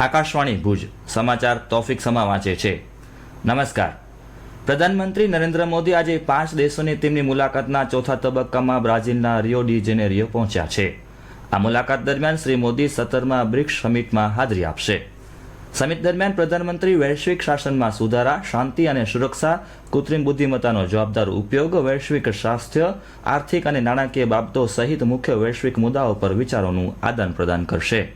આકાશવાણી ભુજ, સમાચાર તોફિક સમા વાંચે છે. નમસ્કાર. પ્રધાનમંત્રી નરેન્દ્ર મોદી આજે પાંચ દેશોની તેમની મુલાકાતના ચોથા તબક્કામાં બ્રાઝિલના રિયો ડી જેનેરિયો પહોંચ્યા છે. આ મુલાકાત દરમિયાન શ્રી મોદી સત્તરમાં બ્રિક્સ સમિટમાં હાજરી આપશે. સમિટ દરમિયાન પ્રધાનમંત્રી વૈશ્વિક શાસનમાં સુધારા, શાંતિ અને સુરક્ષા, કૃત્રિમ બુદ્ધિમત્તાનો જવાબદાર ઉપયોગ, વૈશ્વિક સ્વાસ્થ્ય, આર્થિક અને નાણાકીય બાબતો સહિત મુખ્ય વૈશ્વિક મુદ્દાઓ પર વિચારોનું આદાન પ્રદાન કરશે.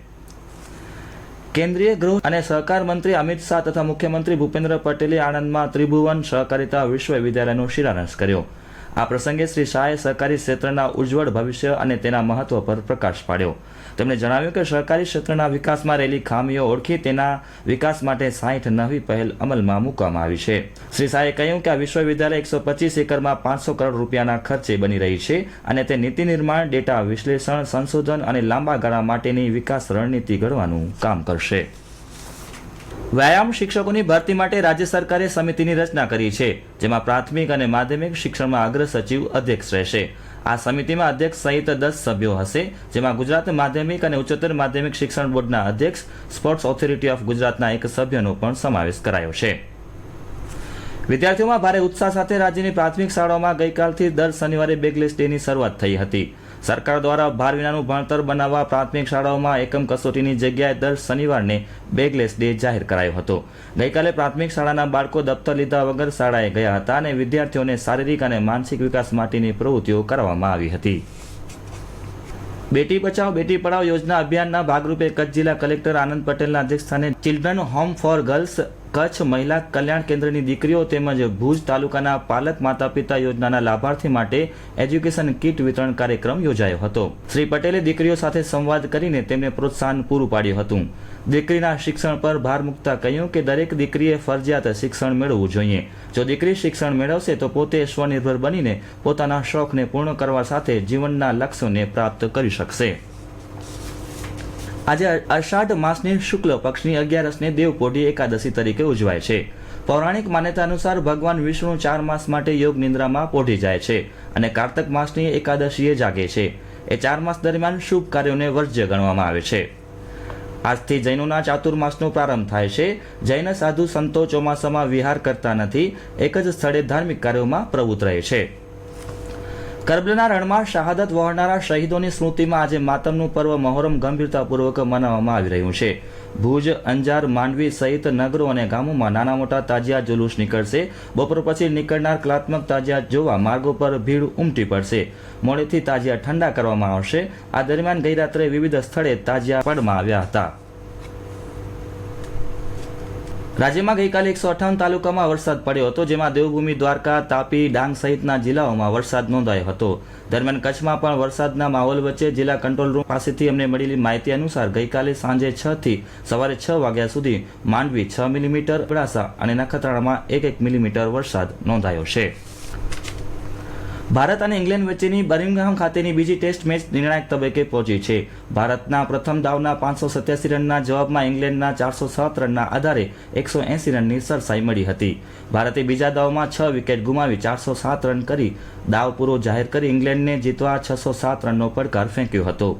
કેન્દ્રીય ગૃહ અને સહકાર મંત્રી અમિત શાહ તથા મુખ્યમંત્રી ભૂપેન્દ્ર પટેલે આણંદમાં ત્રિભુવન સહકારિતા વિશ્વવિદ્યાલયનો શિલાન્યાસ કર્યો. આ પ્રસંગે શ્રી શાહે સહકારી ક્ષેત્રના ઉજ્જવળ ભવિષ્ય અને તેના મહત્વ પર પ્રકાશ પાડ્યો. તેમણે જણાવ્યું કે સહકારી ક્ષેત્રના વિકાસમાં રહેલી ખામીઓ ઓળખી તેના વિકાસ માટે સાઠ નવી પહેલ અમલમાં મૂકવામાં આવી છે. શ્રી શાહે કહ્યું કે આ વિશ્વવિદ્યાલય એકસો પચીસ એકરમાં પાંચસો કરોડ રૂપિયાના ખર્ચે બની રહી છે અને તે નીતિ નિર્માણ, ડેટા વિશ્લેષણ, સંશોધન અને લાંબા ગાળા માટેની વિકાસ રણનીતિ ઘડવાનું કામ કરશે. વ્યાયામ શિક્ષકોની ભરતી માટે રાજ્ય સરકારે સમિતિની રચના કરી છે, જેમાં પ્રાથમિક અને માધ્યમિક શિક્ષણમાં અગ્ર સચિવ અધ્યક્ષ રહેશે. આ સમિતિમાં અધ્યક્ષ સહિત દસ સભ્યો હશે, જેમાં ગુજરાત માધ્યમિક અને ઉચ્ચતર માધ્યમિક શિક્ષણ બોર્ડના અધ્યક્ષ, સ્પોર્ટ્સ ઓથોરિટી ઓફ ગુજરાતના એક સભ્યનો પણ સમાવેશ કરાયો છે. વિદ્યાર્થીઓમાં ભારે ઉત્સાહ સાથે રાજ્યની પ્રાથમિક શાળાઓમાં ગઈકાલથી દર શનિવારે બેગલેસ ડેની શરૂઆત થઈ હતી. સરકાર દ્વારા ભાર વિનાનું ભણતર બનાવવા પ્રાથમિક શાળાઓમાં એકમ કસોટીની જગ્યાએ દર શનિવારને બેગલેસ ડે જાહેર કરાયો હતો. ગઈકાલે પ્રાથમિક શાળાના બાળકો દફતર લીધા વગર શાળાએ ગયા હતા અને વિદ્યાર્થીઓને શારીરિક અને માનસિક વિકાસ માટેની પ્રવૃત્તિઓ કરવામાં આવી હતી. બેટી બચાવ, બેટી પઢાઓ યોજના અભિયાનના ભાગરૂપે કચ્છ જિલ્લા કલેક્ટર આનંદ પટેલના અધ્યક્ષસ્થાને children home for girls Kutch મહિલા કલ્યાણ કેન્દ્રની દીકરીઓ તેમજ ભુજ તાલુકાના પાલક માતા પિતા યોજનાના લાભાર્થી માટે એજ્યુકેશન કીટ વિતરણ કાર્યક્રમ યોજાયો હતો. શ્રી પટેલે દીકરીઓ સાથે સંવાદ કરીને તેમને પ્રોત્સાહન પૂરું પાડ્યું હતું. દીકરીના શિક્ષણ પર ભાર મૂકતા કહ્યું કે દરેક દીકરીએ ફરજિયાત શિક્ષણ મેળવવું જોઈએ. જો દીકરી શિક્ષણ મેળવશે તો પોતે સ્વનિર્ભર બનીને પોતાના શોખને પૂર્ણ કરવા સાથે જીવનના લક્ષ્યોને પ્રાપ્ત કરી શકશે. આજે અષાઢ માસની શુક્લ પક્ષની અગિયારસને દેવપોઢી એકાદશી તરીકે ઉજવાય છે. પૌરાણિક માન્યતા અનુસાર ભગવાન વિષ્ણુ ચાર માસ માટે યોગ નિંદ્રામાં પોઢી જાય છે અને કાર્તક માસની એકાદશીએ જાગે છે. એ ચાર માસ દરમિયાન શુભ કાર્યોને વર્જ્ય ગણવામાં આવે છે. આજથી જૈનોના ચાતુર્માસનો પ્રારંભ થાય છે. જૈન સાધુ સંતો ચોમાસામાં વિહાર કરતા નથી, એક જ સ્થળે ધાર્મિક કાર્યોમાં પ્રવૃત્ત રહે છે. કરબલના રણમાં શહાદત વહોરનારા શહીદોની સ્મૃતિમાં આજે માતમનું પર્વ મહોરમ ગંભીરતાપૂર્વક મનાવવામાં આવી રહ્યું છે. ભુજ, અંજાર, માંડવી સહિત નગરો અને ગામોમાં નાના મોટા તાજિયા જુલુસ નીકળશે. બપોર પછી નીકળનાર કલાત્મક તાજિયા જોવા માર્ગો પર ભીડ ઉમટી પડશે. મોડેથી તાજિયા ઠંડા કરવામાં આવશે. આ દરમિયાન ગઈ રાત્રે વિવિધ સ્થળે તાજિયા પડમાં આવ્યા હતા. રાજ્યમાં ગઈકાલે એકસો અઠાવન તાલુકામાં વરસાદ પડ્યો હતો, જેમાં દેવભૂમિ, દ્વારકા, તાપી, ડાંગ સહિતના જિલ્લાઓમાં વરસાદ નોંધાયો હતો. દરમિયાન કચ્છમાં પણ વરસાદના માહોલ વચ્ચે જિલ્લા કંટ્રોલ રૂમ પાસેથી અમને મળેલી માહિતી અનુસાર ગઈકાલે સાંજે છ થી સવારે છ વાગ્યા સુધી માંડવી છ મિલીમીટર અબડાસા અને નખત્રાણામાં એક એક મિલીમીટર વરસાદ નોંધાયો છે. ભારત અને ઇંગ્લેન્ડ વચ્ચેની બર્મિંગહામ ખાતેની બીજી ટેસ્ટ મેચ નિર્ણાયક તબક્કે પહોંચી છે. ભારતના પ્રથમ દાવના પાંચસો સત્યાસી રનના જવાબમાં ઇંગ્લેન્ડના ચારસો સાત રનના આધારે એકસો એંસી રનની સરસાઈ મળી હતી. ભારતે બીજા દાવમાં છ વિકેટ ગુમાવી ચારસો સાત રન કરી દાવ પૂરો જાહેર કરી ઇંગ્લેન્ડને જીતવા છસો સાત રનનો પડકાર ફેંક્યો હતો.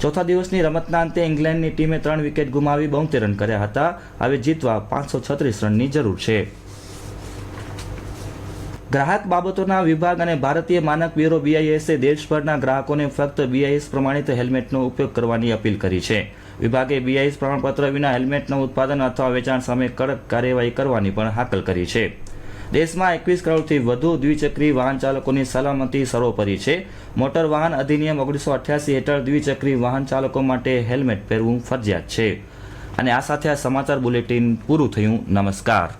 ચોથા દિવસની રમતના અંતે ઇંગ્લેન્ડની ટીમે ત્રણ વિકેટ ગુમાવી બોતેર રન કર્યા હતા. હવે જીતવા પાંચસો છત્રીસ રનની જરૂર છે. ગ્રાહક બાબતોના વિભાગ અને ભારતીય માનક બ્યુરો બીઆઈએસે દેશભરના ગ્રાહકોને ફક્ત બીઆઈએસ પ્રમાણિત હેલ્મેટનો ઉપયોગ કરવાની અપીલ કરી છે. વિભાગે બીઆઈએસ પ્રમાણપત્ર વિના હેલ્મેટનું ઉત્પાદન અથવા વેચાણ સામે કડક કાર્યવાહી કરવાની પણ હાકલ કરી છે. દેશમાં એકવીસ કરોડથી વધુ દ્વિચક્રી વાહન ચાલકોની સલામતી સર્વોપરી છે. મોટર વાહન અધિનિયમ ઓગણીસો અઠ્યાસી હેઠળ દ્વિચક્રી વાહન ચાલકો માટે હેલ્મેટ પહેરવું ફરજિયાત છે. અને આ સાથે આ સમાચાર બુલેટિન પૂરું થયું. નમસ્કાર.